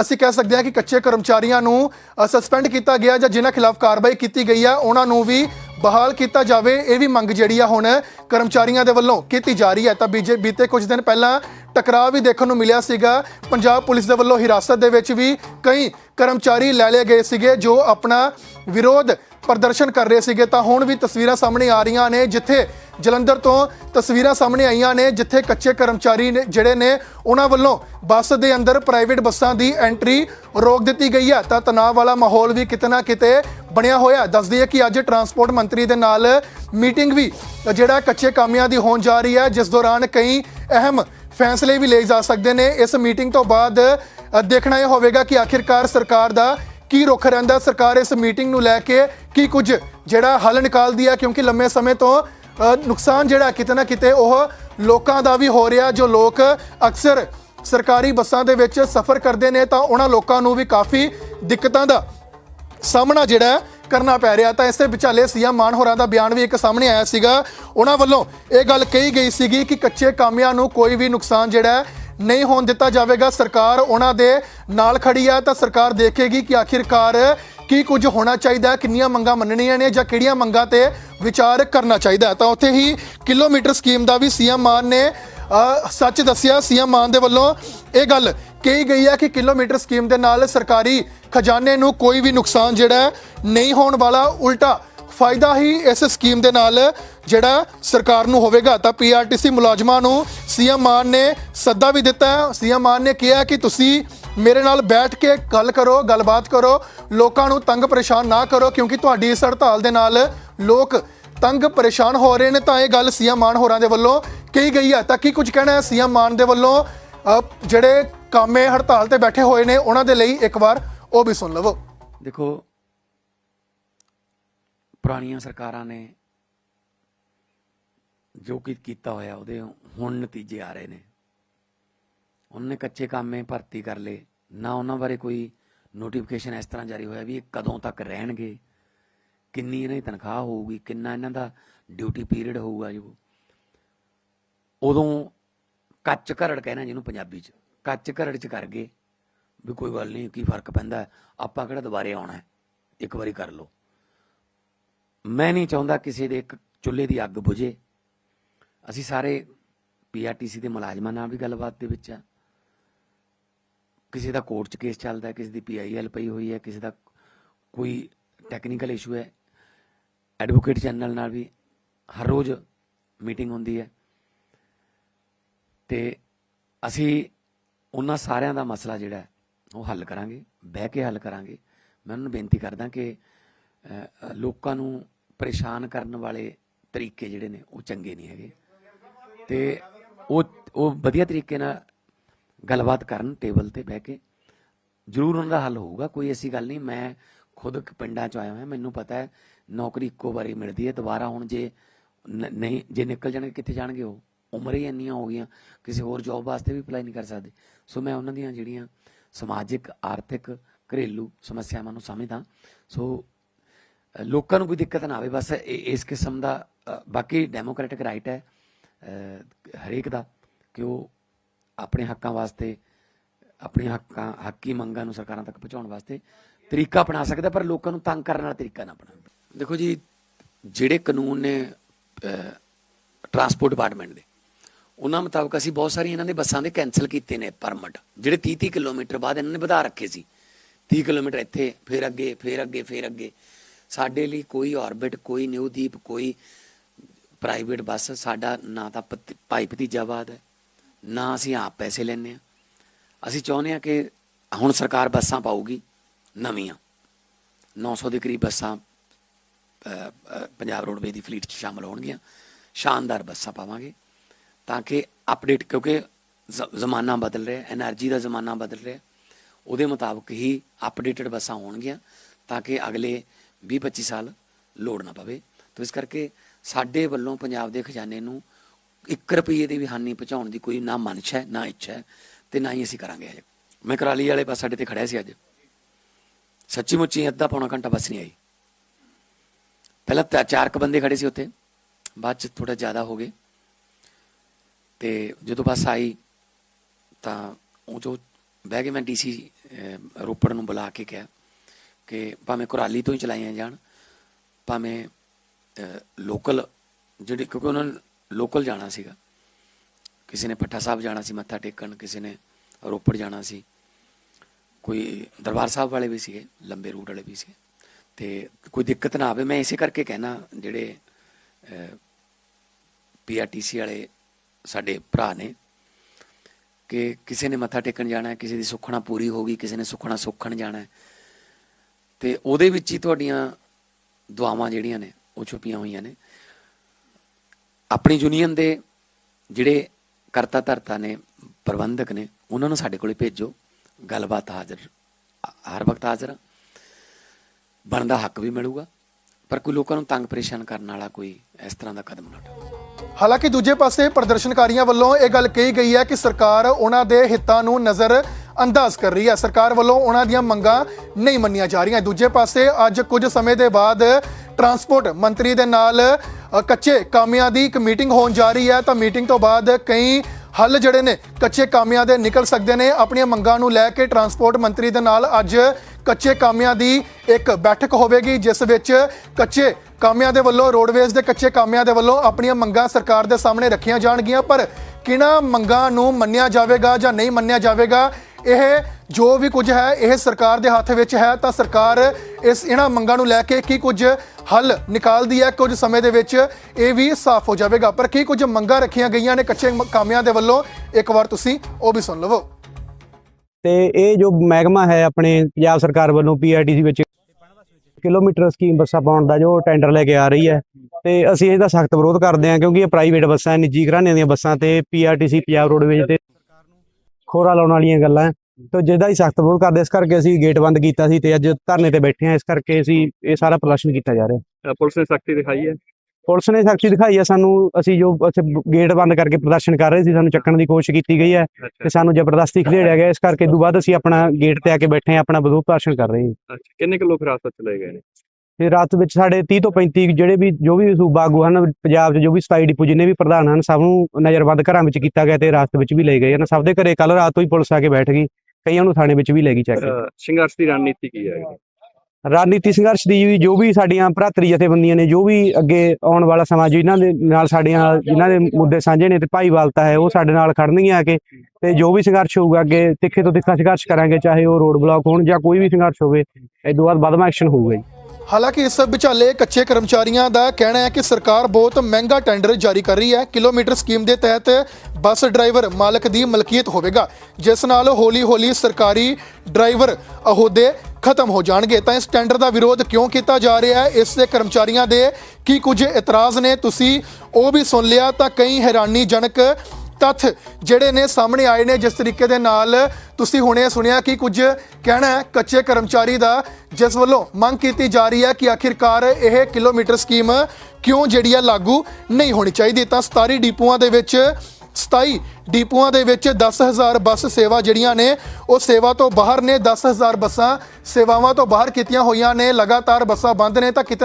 Speaker 1: ਅਸੀਂ ਕਹਿ ਸਕਦੇ ਹਾਂ ਕਿ ਕੱਚੇ ਕਰਮਚਾਰੀਆਂ ਨੂੰ ਸਸਪੈਂਡ ਕੀਤਾ ਗਿਆ ਜਾਂ ਜਿਨ੍ਹਾਂ ਖਿਲਾਫ ਕਾਰਵਾਈ ਕੀਤੀ ਗਈ ਹੈ ਉਹਨਾਂ ਨੂੰ ਵੀ ਬਹਾਲ ਕੀਤਾ ਜਾਵੇ। ਇਹ ਵੀ ਮੰਗ ਜਿਹੜੀ ਆ ਹੁਣ ਕਰਮਚਾਰੀਆਂ ਦੇ ਵੱਲੋਂ ਕੀਤੀ ਜਾ ਰਹੀ ਹੈ। ਤਾਂ ਬੀਜੇ, ਬੀਤੇ ਕੁਝ ਦਿਨ ਪਹਿਲਾਂ ਟਕਰਾਅ ਵੀ ਦੇਖਣ ਨੂੰ ਮਿਲਿਆ ਸੀਗਾ। ਪੰਜਾਬ ਪੁਲਿਸ ਦੇ ਵੱਲੋਂ ਹਿਰਾਸਤ ਦੇ ਵਿੱਚ ਵੀ ਕਈ ਕਰਮਚਾਰੀ ਲੈ ਲਏ ਗਏ ਸੀਗੇ, ਜੋ ਆਪਣਾ ਵਿਰੋਧ ਪ੍ਰਦਰਸ਼ਨ ਕਰ ਰਹੇ ਸੀਗੇ, ਤਾਂ ਹੁਣ ਵੀ ਤਸਵੀਰਾਂ ਸਾਹਮਣੇ ਆ ਰਹੀਆਂ ਨੇ, ਜਿੱਥੇ ਜਲੰਧਰ ਤੋਂ ਤਸਵੀਰਾਂ ਸਾਹਮਣੇ ਆਈਆਂ ਨੇ, ਜਿੱਥੇ ਕੱਚੇ ਕਰਮਚਾਰੀ ਨੇ, ਜਿਹੜੇ ਨੇ ਉਹਨਾਂ ਵੱਲੋਂ ਬੱਸ ਦੇ ਅੰਦਰ ਪ੍ਰਾਈਵੇਟ ਬੱਸਾਂ ਦੀ ਐਂਟਰੀ ਰੋਕ ਦਿੱਤੀ ਗਈ ਹੈ ਤਾਂ ਤਣਾਅ ਵਾਲਾ ਮਾਹੌਲ ਵੀ ਕਿਤੇ ਨਾ ਕਿਤੇ ਬਣਿਆ ਹੋਇਆ ਹੈ। ਦੱਸਦੀ ਹੈ ਕਿ ਅੱਜ ਟਰਾਂਸਪੋਰਟ ਮੰਤਰੀ ਦੇ ਨਾਲ ਮੀਟਿੰਗ ਵੀ, ਜਿਹੜਾ ਕੱਚੇ ਕਾਮਿਆਂ ਦੀ ਹੋਣ ਜਾ ਰਹੀ ਹੈ, ਜਿਸ ਦੌਰਾਨ ਕਈ ਅਹਿਮ ਫੈਸਲੇ ਵੀ ਲਏ ਜਾ ਸਕਦੇ ਨੇ ਇਸ ਮੀਟਿੰਗ ਤੋਂ ਬਾਅਦ ਦੇਖਣਾ ਇਹ ਹੋਵੇਗਾ ਕਿ ਆਖਿਰਕਾਰ ਸਰਕਾਰ ਦਾ ਕੀ ਰੁਖ ਰਹਿੰਦਾ? ਸਰਕਾਰ ਇਸ ਮੀਟਿੰਗ ਨੂੰ ਲੈ ਕੇ ਕੀ ਕੁਝ ਜਿਹੜਾ ਹੱਲ ਨਿਕਾਲਦੀ ਹੈ ਕਿਉਂਕਿ ਲੰਮੇ ਸਮੇਂ ਤੋਂ ਨੁਕਸਾਨ ਜਿਹੜਾ ਕਿਤੇ ਨਾ ਕਿਤੇ ਉਹ ਲੋਕਾਂ ਦਾ ਵੀ ਹੋ ਰਿਹਾ, ਜੋ ਲੋਕ ਅਕਸਰ ਸਰਕਾਰੀ ਬੱਸਾਂ ਦੇ ਵਿੱਚ ਸਫ਼ਰ ਕਰਦੇ ਨੇ, ਤਾਂ ਉਹਨਾਂ ਲੋਕਾਂ ਨੂੰ ਵੀ ਕਾਫੀ ਦਿੱਕਤਾਂ ਦਾ ਸਾਹਮਣਾ ਜਿਹੜਾ ਕਰਨਾ ਪੈ ਰਿਹਾ। ਤਾਂ ਇਸੇ ਵਿਚਾਲੇ ਸੀਐਮ ਮਾਨ ਹੋਰਾਂ ਦਾ ਬਿਆਨ ਵੀ ਇੱਕ ਸਾਹਮਣੇ ਆਇਆ ਸੀਗਾ। ਉਹਨਾਂ ਵੱਲੋਂ ਇਹ ਗੱਲ ਕਹੀ ਗਈ ਸੀਗੀ ਕਿ ਕੱਚੇ ਕਾਮਿਆਂ ਨੂੰ ਕੋਈ ਵੀ ਨੁਕਸਾਨ ਜਿਹੜਾ ਨਹੀਂ ਹੋਣ ਦਿੱਤਾ ਜਾਵੇਗਾ। ਸਰਕਾਰ ਉਹਨਾਂ ਦੇ ਨਾਲ ਖੜੀ ਹੈ ਤਾਂ ਸਰਕਾਰ ਦੇਖੇਗੀ ਕਿ ਆਖਿਰਕਾਰ ਕੀ ਕੁਝ ਹੋਣਾ ਚਾਹੀਦਾ ਹੈ, ਕਿੰਨੀਆਂ ਮੰਗਾਂ ਮੰਨਣੀਆਂ ਨੇ ਜਾਂ ਕਿਹੜੀਆਂ ਮੰਗਾਂ ਤੇ ਵਿਚਾਰ ਕਰਨਾ ਚਾਹੀਦਾ ਤਾਂ ਉੱਥੇ ਹੀ ਕਿਲੋਮੀਟਰ ਸਕੀਮ ਦਾ ਵੀ ਸੀਐਮ ਮਾਨ ਨੇ ਸੱਚ ਦੱਸਿਆ ਸੀਐਮ ਮਾਨ ਦੇ ਵੱਲੋਂ ਇਹ ਗੱਲ ਕਹੀ ਗਈ ਹੈ ਕਿ ਕਿਲੋਮੀਟਰ ਸਕੀਮ ਦੇ ਨਾਲ ਸਰਕਾਰੀ ਖਜ਼ਾਨੇ ਨੂੰ ਕੋਈ ਵੀ ਨੁਕਸਾਨ ਜਿਹੜਾ ਨਹੀਂ ਹੋਣ ਵਾਲਾ। ਉਲਟਾ ਫਾਇਦਾ ਹੀ ਇਸ ਸਕੀਮ ਦੇ ਨਾਲ ਜਿਹੜਾ ਸਰਕਾਰ ਨੂੰ ਹੋਵੇਗਾ। ਤਾਂ ਪੀਆਰਟੀਸੀ ਮੁਲਾਜ਼ਮਾਂ ਨੂੰ ਸੀਐਮ ਮਾਨ ਨੇ ਸੱਦਾ ਵੀ ਦਿੱਤਾ। ਹੈ ਸੀਐਮ ਮਾਨ ਨੇ ਕਿਹਾ ਕਿ ਤੁਸੀਂ ਮੇਰੇ ਨਾਲ ਬੈਠ ਕੇ ਗੱਲ ਕਰੋ, ਗੱਲਬਾਤ ਕਰੋ। ਲੋਕਾਂ ਨੂੰ ਤੰਗ ਪਰੇਸ਼ਾਨ ਨਾ ਕਰੋ ਕਿਉਂਕਿ ਤੁਹਾਡੀ ਇਸ ਹੜਤਾਲ ਦੇ ਨਾਲ ਲੋਕ ਤੰਗ ਪਰੇਸ਼ਾਨ ਹੋ ਰਹੇ ਨੇ। ਤਾਂ ਇਹ ਗੱਲ ਸੀਐਮ ਮਾਨ ਹੋਰਾਂ ਦੇ ਵੱਲੋਂ ਕਹੀ ਗਈ ਹੈ। ਤਾਂ ਕੀ ਕੁਝ ਕਹਿਣਾ ਹੈ ਸੀਐਮ ਮਾਨ ਦੇ ਵੱਲੋਂ? ਜਿਹੜੇ ਕਾਮੇ ਹੜਤਾਲ ਤੇ ਬੈਠੇ ਹੋਏ ਨੇ, ਉਹਨਾਂ ਦੇ ਲਈ ਇੱਕ ਵਾਰ ਉਹ ਵੀ ਸੁਣ ਲਵੋ।
Speaker 2: ਦੇਖੋ ਪੁਰਾਣੀਆਂ ਸਰਕਾਰਾਂ ਨੇ ਜੋ ਕਿ ਕੀਤਾ ਹੋਇਆ, ਉਹਦੇ ਹੁਣ ਨਤੀਜੇ ਆ ਰਹੇ ਨੇ। ਉਹਨਾਂ ਨੇ ਕੱਚੇ ਕਾਮੇ ਭਰਤੀ ਕਰ ਲਏ। ਨਾ ਉਹਨਾਂ ਬਾਰੇ ਕੋਈ ਨੋਟੀਫਿਕੇਸ਼ਨ ਇਸ ਤਰ੍ਹਾਂ ਜਾਰੀ ਹੋਇਆ ਵੀ ਇਹ ਕਦੋਂ ਤੱਕ ਰਹਿਣਗੇ, ਕਿੰਨੀ ਇਹਨਾਂ ਦੀ ਤਨਖਾਹ ਹੋਊਗੀ, ਕਿੰਨਾ ਇਹਨਾਂ ਦਾ ਡਿਊਟੀ ਪੀਰੀਅਡ ਹੋਊਗਾ ਜੀ ਉਹ। ਉਦੋਂ ਕੱਚ ਘਰੜ ਕਹਿਣਾ ਜਿਹਨੂੰ ਪੰਜਾਬੀ ਚ, ਕੱਚ ਘਰੜ ਚ ਕਰ ਗਏ, ਵੀ ਕੋਈ ਗੱਲ ਨਹੀਂ, ਕੀ ਫ਼ਰਕ ਪੈਂਦਾ, ਆਪਾਂ ਕਿਹੜਾ ਦੁਬਾਰੇ ਆਉਣਾ ਇੱਕ ਵਾਰੀ ਕਰ ਲਓ। ਮੈਂ ਨਹੀਂ ਚਾਹੁੰਦਾ ਕਿਸੇ ਦੇ ਇੱਕ ਚੁੱਲ੍ਹੇ ਦੀ ਅੱਗ ਬੁਝੇ। ਅਸੀਂ ਸਾਰੇ ਪੀਆਰਟੀਸੀ ਦੇ ਮੁਲਾਜ਼ਮਾਂ ਨਾਲ ਵੀ ਗੱਲਬਾਤ ਦੇ ਵਿੱਚ ਆ। ਕਿਸੇ ਦਾ ਕੋਰਟ 'ਚ ਕੇਸ ਚੱਲਦਾ ਹੈ, ਕਿਸੇ ਦੀ ਪੀਆਈਐਲ ਪਈ ਹੋਈ ਹੈ, ਕਿਸੇ ਦਾ ਕੋਈ ਟੈਕਨੀਕਲ ਇਸ਼ੂ ਹੈ। ਐਡਵੋਕੇਟ ਜਨਰਲ ਨਾਲ ਵੀ ਹਰ ਰੋਜ਼ ਮੀਟਿੰਗ ਹੁੰਦੀ ਹੈ। ਤੇ ਅਸੀਂ ਉਹਨਾਂ ਸਾਰਿਆਂ ਦਾ ਮਸਲਾ ਜਿਹੜਾ ਉਹ ਹੱਲ ਕਰਾਂਗੇ, ਬਹਿ ਕੇ ਹੱਲ ਕਰਾਂਗੇ। ਮੈਂ ਉਹਨਾਂ ਨੂੰ ਬੇਨਤੀ ਕਰਦਾ ਕਿ ਲੋਕਾਂ ਨੂੰ ਪਰੇਸ਼ਾਨ ਕਰਨ ਵਾਲੇ ਤਰੀਕੇ ਜਿਹੜੇ ਨੇ, ਉਹ ਚੰਗੇ ਨਹੀਂ ਹੈਗੇ। ਤੇ ਉਹ ਉਹ ਵਧੀਆ ਤਰੀਕੇ ਨਾਲ ਗੱਲਬਾਤ ਕਰਨ ਟੇਬਲ ਤੇ ਬਹਿ ਕੇ, ਜ਼ਰੂਰ ਉਹਨਾਂ ਦਾ ਹੱਲ ਹੋਊਗਾ, ਕੋਈ ਐਸੀ ਗੱਲ ਨਹੀਂ। ਮੈਂ ਖੁਦ ਪਿੰਡਾਂ ਚ ਆਇਆ ਹਾਂ ਮੈਨੂੰ ਪਤਾ ਹੈ, ਨੌਕਰੀ ਇੱਕੋ ਵਾਰੀ ਮਿਲਦੀ ਹੈ, ਦੁਬਾਰਾ ਹੁਣ ਜੇ ਨ- ਨਹੀਂ, ਜੇ ਨਿਕਲ ਜਾਣਗੇ, ਕਿੱਥੇ ਜਾਣਗੇ ਉਹ? ਉਮਰ ਹੀ ਇੰਨੀਆਂ ਹੋ ਗਈਆਂ, ਕਿਸੇ ਹੋਰ ਜੌਬ ਵਾਸਤੇ ਵੀ ਅਪਲਾਈ ਨਹੀਂ ਕਰ ਸਕਦੇ। ਸੋ ਮੈਂ ਉਹਨਾਂ ਦੀਆਂ ਜਿਹੜੀਆਂ ਸਮਾਜਿਕ, ਆਰਥਿਕ ਘਰੇਲੂ ਸਮੱਸਿਆਵਾਂ ਨੂੰ ਸਮਝਦਾ। ਸੋ ਲੋਕਾਂ ਨੂੰ ਕੋਈ ਦਿੱਕਤ ਨਾ ਆਵੇ, ਬਸ ਇ- ਇਸ ਕਿਸਮ ਦਾ ਬਾਕੀ ਡੈਮੋਕ੍ਰੈਟਿਕ ਰਾਈਟ ਹੈ ਹਰੇਕ ਦਾ, ਕਿ ਉਹ ਆਪਣੇ ਹੱਕਾਂ ਵਾਸਤੇ ਆਪਣੇ ਹੱਕਾਂ, ਹੱਕੀ ਮੰਗਾਂ ਨੂੰ ਸਰਕਾਰਾਂ ਤੱਕ ਪਹੁੰਚਾਉਣ ਵਾਸਤੇ ਤਰੀਕਾ ਅਪਣਾ ਸਕਦਾ, ਪਰ ਲੋਕਾਂ ਨੂੰ ਤੰਗ ਕਰਨ ਵਾਲਾ ਤਰੀਕਾ ਨਾ ਅਪਣਾਵੇ ਦੇਖੋ ਜੀ, ਜਿਹੜੇ ਕਾਨੂੰਨ ਨੇ ਟਰਾਂਸਪੋਰਟ ਡਿਪਾਰਟਮੈਂਟ ਦੇ, ਉਹਨਾਂ ਮੁਤਾਬਕ ਅਸੀਂ ਬਹੁਤ ਸਾਰੀਆਂ ਇਹਨਾਂ ਦੇ ਬੱਸਾਂ ਦੇ ਕੈਨਸਲ ਕੀਤੇ ਨੇ ਪਰਮਿਟ ਜਿਹੜੇ 30 30 ਕਿਲੋਮੀਟਰ ਬਾਅਦ ਇਹਨਾਂ ਨੇ ਵਧਾ ਰੱਖੇ ਸੀ। 30 ਕਿਲੋਮੀਟਰ ਇੱਥੇ, ਫਿਰ ਅੱਗੇ ਫਿਰ ਅੱਗੇ ਫਿਰ ਅੱਗੇ। ਸਾਡੇ ਲਈ ਕੋਈ ਆਰਬਿਟ ਕੋਈ ਨਿਊ ਦੀਪ, ਕੋਈ ਪ੍ਰਾਈਵੇਟ ਬੱਸ, ਸਾਡਾ ਨਾ ਤਾਂ ਪਾਈਪ ਦੀ ਭਤੀਜਾਵਾਦ ਹੈ, ਨਾ ਅਸੀਂ ਆਪ ਪੈਸੇ ਲੈਣੇ ਆ ਅਸੀਂ ਚਾਹੁੰਦੇ ਆ ਕਿ ਹੁਣ ਸਰਕਾਰ ਬੱਸਾਂ ਪਾਊਗੀ, ਨਵੀਆਂ। 900 ਦੇ ਕਰੀਬ ਬੱਸਾਂ ਪੰਜਾਬ ਰੋਡਵੇ ਦੀ ਫਲੀਟ 'ਚ ਸ਼ਾਮਲ ਹੋਣਗੀਆਂ। ਸ਼ਾਨਦਾਰ ਬੱਸਾਂ ਪਾਵਾਂਗੇ, ਤਾਂ ਕਿ ਅਪਡੇਟ ਕਿਉਂਕਿ ਜ਼ਮਾਨਾ ਬਦਲ ਰਿਹਾ ਹੈ એનર્ਜੀ ਦਾ ਜ਼ਮਾਨਾ ਬਦਲ ਰਿਹਾ। ਉਹਦੇ ਮੁਤਾਬਕ ਹੀ ਅਪਡੇਟਡ ਬੱਸਾਂ ਹੋਣਗੀਆਂ, ਤਾਂ ਕਿ ਅਗਲੇ 20-25 ਸਾਲ ਲੋੜ ਨਾ ਪਵੇ। ਤਾਂ ਇਸ ਕਰਕੇ ਸਾਡੇ ਵੱਲੋਂ ਪੰਜਾਬ ਦੇ ਖਜ਼ਾਨੇ ਨੂੰ 1 ਰੁਪਏ ਦੀ ਵੀ ਹਾਨੀ ਪਹੁੰਚਾਉਣ ਦੀ ਕੋਈ ਨਾ ਮਨਸ਼ ਹੈ, ਨਾ ਇੱਛਾ ਹੈ ਤੇ ਨਾ ਹੀ ਅਸੀਂ ਕਰਾਂਗੇ ਅਜੇ ਮੈਂ ਕਰਾਲੀ ਵਾਲੇ ਬੱਸ ਸਾਡੇ ਤੇ ਖੜਿਆ ਸੀ ਅੱਜ। ਸੱਚੀ ਮੁੱਚੀ ਅੱਧਾ ਪੌਣਾ ਘੰਟਾ ਬੱਸ ਨਹੀਂ ਆਈ। ਪਹਿਲਾਂ ਤਾਂ ਚਾਰ ਕ ਬੰਦੇ ਖੜੇ ਸੀ ਉੱਥੇ। ਬਾਅਦ ਚ ਥੋੜਾ ਜ਼ਿਆਦਾ ਹੋ ਗਏ। ਤੇ ਜਦੋਂ ਬੱਸ ਆਈ ਤਾਂ ਉਹ ਜੋ ਬਹਿ ਕੇ ਮੈਂ ਡੀਸੀ ਰੋਪੜ ਨੂੰ ਬੁਲਾ ਕੇ ਕਿਹਾ। ਕਿ ਭਾਵੇਂ ਕੁਰਾਲੀ ਤੋਂ ਹੀ ਚਲਾਈਆਂ ਜਾਣ, ਭਾਵੇਂ ਲੋਕਲ ਜਿਹੜੇ, ਕਿਉਂਕਿ ਉਹਨਾਂ ਨੇ ਲੋਕਲ ਜਾਣਾ ਸੀਗਾ। ਕਿਸੇ ਨੇ ਪੱਠਾ ਸਾਹਿਬ ਜਾਣਾ ਸੀ, ਮੱਥਾ ਟੇਕਣ, ਕਿਸੇ ਨੇ ਰੋਪੜ ਜਾਣਾ ਸੀ। ਕੋਈ ਦਰਬਾਰ ਸਾਹਿਬ ਵਾਲੇ ਵੀ ਸੀਗੇ, ਲੰਬੇ ਰੂਟ ਵਾਲੇ ਵੀ ਸੀ ਤੇ ਕੋਈ ਦਿੱਕਤ ਨਾ ਆਵੇ, ਮੈਂ ਇਸੇ ਕਰਕੇ ਕਹਿਣਾ, ਜਿਹੜੇ ਪੀਆਰਟੀਸੀ ਵਾਲੇ ਸਾਡੇ ਭਰਾ ਨੇ, ਕਿ ਕਿਸੇ ਨੇ ਮੱਥਾ ਟੇਕਣ ਜਾਣਾ ਹੈ, ਕਿਸੇ ਦੀ ਸੁੱਖਣਾ ਪੂਰੀ ਹੋ ਗਈ, ਕਿਸੇ ਨੇ ਸੁੱਖਣਾ ਸੁੱਖਣ ਜਾਣਾ ਹੈ ਤੇ ਉਹਦੇ ਵਿੱਚ ਹੀ ਤੁਹਾਡੀਆਂ ਦੁਆਵਾਂ ਜਿਹੜੀਆਂ ਨੇ, ਉਹ ਛੁਪੀਆਂ ਹੋਈਆਂ ਨੇ। ਆਪਣੀ ਯੂਨੀਅਨ ਦੇ ਜਿਹੜੇ ਕਰਤਾ ਧਰਤਾ ਨੇ, ਪ੍ਰਬੰਧਕ ਨੇ, ਉਹਨਾਂ ਨੂੰ ਸਾਡੇ ਕੋਲੇ ਭੇਜੋ। ਗੱਲਬਾਤ ਹਾਜ਼ਰ, ਹਰ ਵਕਤ ਹਾਜ਼ਰ ਹਾਂ। ਬਣਦਾ ਹੱਕ ਵੀ ਮਿਲੂਗਾ, ਪਰ ਕੋਈ ਲੋਕਾਂ ਨੂੰ ਤੰਗ ਪਰੇਸ਼ਾਨ ਕਰਨ ਵਾਲਾ ਕੋਈ ਇਸ ਤਰ੍ਹਾਂ ਦਾ ਕਦਮ ਨਾ ਉਠਾਵੇ
Speaker 1: ਹਾਲਾਂਕਿ ਦੂਜੇ ਪਾਸੇ ਪ੍ਰਦਰਸ਼ਨਕਾਰੀਆਂ ਵੱਲੋਂ ਇਹ ਗੱਲ ਕਹੀ ਗਈ ਹੈ ਕਿ ਸਰਕਾਰ ਉਹਨਾਂ ਦੇ ਹਿੱਤਾਂ ਨੂੰ ਨਜ਼ਰ ਅੰਦਾਜ਼ ਕਰ ਰਹੀ ਹੈ। ਸਰਕਾਰ ਵੱਲੋਂ ਉਹਨਾਂ ਦੀਆਂ ਮੰਗਾਂ ਨਹੀਂ ਮੰਨੀਆਂ ਜਾ ਰਹੀਆਂ। ਦੂਜੇ ਪਾਸੇ ਅੱਜ ਕੁਝ ਸਮੇਂ ਦੇ ਬਾਅਦ ਟਰਾਂਸਪੋਰਟ ਮੰਤਰੀ ਦੇ ਨਾਲ ਕੱਚੇ ਕਾਮਿਆਂ ਦੀ ਇੱਕ ਮੀਟਿੰਗ ਹੋਣ ਜਾ ਰਹੀ ਹੈ। ਤਾਂ ਮੀਟਿੰਗ ਤੋਂ ਬਾਅਦ ਕਈ ਹੱਲ ਜਿਹੜੇ ਨੇ, ਕੱਚੇ ਕਾਮਿਆਂ ਦੇ ਨਿਕਲ ਸਕਦੇ ਨੇ। ਆਪਣੀਆਂ ਮੰਗਾਂ ਨੂੰ ਲੈ ਕੇ ਟਰਾਂਸਪੋਰਟ ਮੰਤਰੀ ਦੇ ਨਾਲ ਅੱਜ ਕੱਚੇ ਕਾਮਿਆਂ ਦੀ ਇੱਕ ਬੈਠਕ ਹੋਵੇਗੀ, ਜਿਸ ਵਿੱਚ ਕੱਚੇ ਕਾਮਿਆਂ ਦੇ ਵੱਲੋਂ, ਰੋਡਵੇਜ਼ ਦੇ ਕੱਚੇ ਕਾਮਿਆਂ ਦੇ ਵੱਲੋਂ ਆਪਣੀਆਂ ਮੰਗਾਂ ਸਰਕਾਰ ਦੇ ਸਾਹਮਣੇ ਰੱਖੀਆਂ ਜਾਣਗੀਆਂ। ਪਰ ਕਿਹਨਾਂ ਮੰਗਾਂ ਨੂੰ ਮੰਨਿਆ ਜਾਵੇਗਾ ਜਾਂ ਨਹੀਂ ਮੰਨਿਆ ਜਾਵੇਗਾ ਇਹ ਜੋ ਵੀ ਕੁਝ ਹੈ, ਇਹ ਸਰਕਾਰ ਦੇ ਹੱਥ ਵਿੱਚ ਹੈ, ਤਾਂ ਸਰਕਾਰ ਇਸ ਇਹਨਾਂ ਮੰਗਾਂ ਨੂੰ ਲੈ ਕੇ ਕੀ ਕੁਝ ਹੱਲ ਨਿਕਾਲਦੀ ਹੈ, ਕੁਝ ਸਮੇਂ ਦੇ ਵਿੱਚ ਇਹ ਵੀ ਸਾਫ਼ ਹੋ ਜਾਵੇਗਾ। ਪਰ ਕੀ ਕੁਝ ਮੰਗਾਂ ਰੱਖੀਆਂ ਗਈਆਂ ਨੇ ਕੱਚੇ ਮ- ਕਾਮਿਆਂ ਦੇ ਵੱਲੋਂ? ਇੱਕ ਵਾਰ ਤੁਸੀਂ ਉਹ ਵੀ ਸੁਣ ਲਵੋ।
Speaker 3: ਤੇ ਇਹ ਜੋ ਮਹਿਕਮਾ ਹੈ ਆਪਣੇ ਪੰਜਾਬ ਸਰਕਾਰ ਵੱਲੋਂ ਪੀਆਰਟੀਸੀ ਵਿੱਚ ਕਿਲੋਮੀਟਰ ਸਕੀਮ ਬੱਸਾਂ ਪਾਉਣ ਦਾ ਜੋ ਟੈਂਡਰ ਲੈ ਕੇ ਆ ਰਹੀ ਹੈ, ਤੇ ਅਸੀਂ ਇਹਦਾ ਸਖਤ ਵਿਰੋਧ ਕਰਦੇ ਹਾਂ ਕਿਉਂਕਿ ਇਹ ਪ੍ਰਾਈਵੇਟ ਬੱਸਾਂ ਨਿੱਜੀ ਘਰਾਣਿਆਂ ਦੀਆਂ ਬੱਸਾਂ ਤੇ ਪੀਆਰਟੀਸੀ ਪੰਜਾਬ ਰੋਡਵੇਜ਼ ਤੇ ਖੋਰਾ ਲਾਉਣ ਵਾਲੀਆਂ ਗੱਲਾਂ। ਤੇ ਜਿਹਦਾ ਹੀ ਸਖਤ ਵਿਰੋਧ ਕਰਦੇ ਇਸ ਕਰਕੇ ਅਸੀਂ ਗੇਟ ਬੰਦ ਕੀਤਾ ਸੀ ਤੇ ਅੱਜ ਧਰਨੇ ਤੇ ਬੈਠੇ ਹਾਂ। ਇਸ ਕਰਕੇ ਅਸੀਂ ਇਹ ਸਾਰਾ ਪ੍ਰਦਰਸ਼ਨ ਕੀਤਾ ਜਾ ਰਿਹਾ।
Speaker 4: ਪੁਲਿਸ ਨੇ ਸਖਤੀ ਦਿਖਾਈ ਹੈ?
Speaker 3: ਪੁਲਿਸ ਨੇ ਸਖਤੀ ਦਿਖਾਈ ਹੈ। ਸਾਨੂੰ ਅਸੀਂ ਜੋ ਉੱਥੇ ਗੇਟ ਬੰਦ ਕਰਕੇ ਪ੍ਰਦਰਸ਼ਨ ਕਰ ਰਹੇ ਸੀ ਸਾਨੂੰ ਚੱਕਣ ਦੀ ਕੋਸ਼ਿਸ਼ ਕੀਤੀ ਗਈ ਹੈ ਤੇ ਸਾਨੂੰ ਜ਼ਬਰਦਸਤੀ ਖਲੇੜਿਆ ਗਿਆ। ਇਸ ਕਰਕੇ ਤੋਂ ਬਾਅਦ ਅਸੀਂ ਆਪਣਾ ਗੇਟ ਤੇ ਆ ਕੇ ਬੈਠੇ ਹਾਂ ਆਪਣਾ ਵਿਰੋਧ ਪ੍ਰਦਰਸ਼ਨ ਕਰ ਰਹੇ ਹਾਂ।
Speaker 4: ਕਿੰਨੇ ਕੁ ਲੋਕ ਹਿਰਾਸਤ ਚ ਲਏ ਗਏ ਨੇ?
Speaker 3: ਰਾਤ ਵਿੱਚ ਸਾਡੇ 30 ਤੋਂ 35 ਜਿਹੜੇ ਵੀ ਜੋ ਵੀ ਸੂਬਾ ਆਗੂ ਹਨ ਪੰਜਾਬ 'ਚ ਜੋ ਵੀ 27 ਡਿਪੂ ਜਿੰਨੇ ਵੀ ਪ੍ਰਧਾਨ ਹਨ ਸਭ ਨੂੰ ਨਜ਼ਰਬੰਦ ਘਰਾਂ ਵਿੱਚ ਕੀਤਾ ਗਿਆ ਤੇ ਰਾਸਤੇ ਵਿੱਚ ਵੀ ਲੈ ਗਏ ਹਨ। ਸਭ ਦੇ ਘਰੇ ਕੱਲ ਰਾਤ ਤੋਂ ਹੀ ਪੁਲਿਸ ਆ ਕੇ ਬੈਠ ਗਈ। ਕਈਆਂ ਨੂੰ ਥਾਣੇ ਵਿੱਚ ਵੀ ਲੈ ਗਈ ਚੱਕ।
Speaker 4: ਸੰਘਰਸ਼ ਦੀ ਰਣਨੀਤੀ ਕੀ ਹੈ?
Speaker 3: ਰਾਜਨੀਤੀ ਸੰਘਰਸ਼ ਦੀ ਜੋ ਵੀ ਸਾਡੀਆਂ ਭਰਾਤਰੀ ਜਥੇਬੰਦੀਆਂ ਨੇ ਜੋ ਵੀ ਅੱਗੇ ਆਉਣ ਵਾਲਾ ਸਮਾਂ ਜਿਨ੍ਹਾਂ ਦੇ ਨਾਲ ਸਾਡੀਆਂ ਜਿਨ੍ਹਾਂ ਦੇ ਮੁੱਦੇ ਸਾਂਝੇ ਨੇ ਤੇ ਭਾਈਵਾਲਤਾ ਹੈ ਉਹ ਸਾਡੇ ਨਾਲ ਖੜਨਗੀਆਂ ਆ ਕੇ ਤੇ ਜੋ ਵੀ ਸੰਘਰਸ਼ ਹੋਊਗਾ ਅੱਗੇ ਤਿੱਖੇ ਤੋਂ ਤਿੱਖਾ ਸੰਘਰਸ਼ ਕਰਾਂਗੇ ਚਾਹੇ ਉਹ ਰੋਡ ਬਲਾਕ ਹੋਣ ਜਾਂ ਕੋਈ ਵੀ ਸੰਘਰਸ਼ ਹੋਵੇ ਇਹ ਤੋਂ ਬਾਅਦ ਵਧਮਾ ਐਕਸ਼ਨ ਹੋਊਗਾ ਜੀ।
Speaker 1: ਹਾਲਾਂਕਿ ਇਸ ਵਿਚਾਲੇ ਕੱਚੇ ਕਰਮਚਾਰੀਆਂ ਦਾ ਕਹਿਣਾ ਹੈ ਕਿ ਸਰਕਾਰ ਬਹੁਤ ਮਹਿੰਗਾ ਟੈਂਡਰ ਜਾਰੀ ਕਰ ਰਹੀ ਹੈ। ਕਿਲੋਮੀਟਰ ਸਕੀਮ ਦੇ ਤਹਿਤ ਬੱਸ ਡਰਾਈਵਰ ਮਾਲਕ ਦੀ ਮਲਕੀਅਤ ਹੋਵੇਗਾ, ਜਿਸ ਨਾਲ ਹੌਲੀ-ਹੌਲੀ ਸਰਕਾਰੀ ਡਰਾਈਵਰ ਅਹੁਦੇ ਖਤਮ ਹੋ ਜਾਣਗੇ। ਤਾਂ ਇਸ ਟੈਂਡਰ ਦਾ ਵਿਰੋਧ ਕਿਉਂ ਕੀਤਾ ਜਾ ਰਿਹਾ ਹੈ? ਇਸ ਦੇ ਕਰਮਚਾਰੀਆਂ ਦੇ ਕੀ ਕੁਝ ਇਤਰਾਜ਼ ਨੇ? ਤੁਸੀਂ ਉਹ ਵੀ ਸੁਣ ਲਿਆ ਤਾਂ ਕਈ ਹੈਰਾਨੀਜਨਕ ਤੱਥ ਜਿਹੜੇ ਨੇ ਸਾਹਮਣੇ ਆਏ ਨੇ, ਜਿਸ ਤਰੀਕੇ ਦੇ ਨਾਲ ਤੁਸੀਂ ਹੁਣੇ ਸੁਣਿਆ ਕਿ ਕੁਝ ਕਹਿਣਾ ਹੈ ਕੱਚੇ ਕਰਮਚਾਰੀ ਦਾ, ਜਿਸ ਵੱਲੋਂ ਮੰਗ ਕੀਤੀ ਜਾ ਰਹੀ ਹੈ ਕਿ ਆਖਿਰਕਾਰ ਇਹ ਕਿਲੋਮੀਟਰ ਸਕੀਮ ਕਿਉਂ ਜਿਹੜੀ ਹੈ ਲਾਗੂ ਨਹੀਂ ਹੋਣੀ ਚਾਹੀਦੀ। ਤਾਂ 17 ਡਿਪੂਆਂ ਦੇ ਵਿੱਚ 27 ਡਿਪੂਆਂ ਦੇ ਵਿੱਚ 10000 ਬੱਸ ਸੇਵਾ ਜਿਹੜੀਆਂ ਨੇ, ਉਹ ਸੇਵਾ ਤੋਂ ਬਾਹਰ ਨੇ 10000 ਬੱਸਾਂ ਸੇਵਾਵਾਂ ਤੋਂ ਬਾਹਰ ਕੀਤੀਆਂ ਹੋਈਆਂ ਨੇ, ਲਗਾਤਾਰ ਬੱਸਾਂ ਬੰਦ ਨੇ, ਤਾਂ ਕਿਤੇ ਨਾ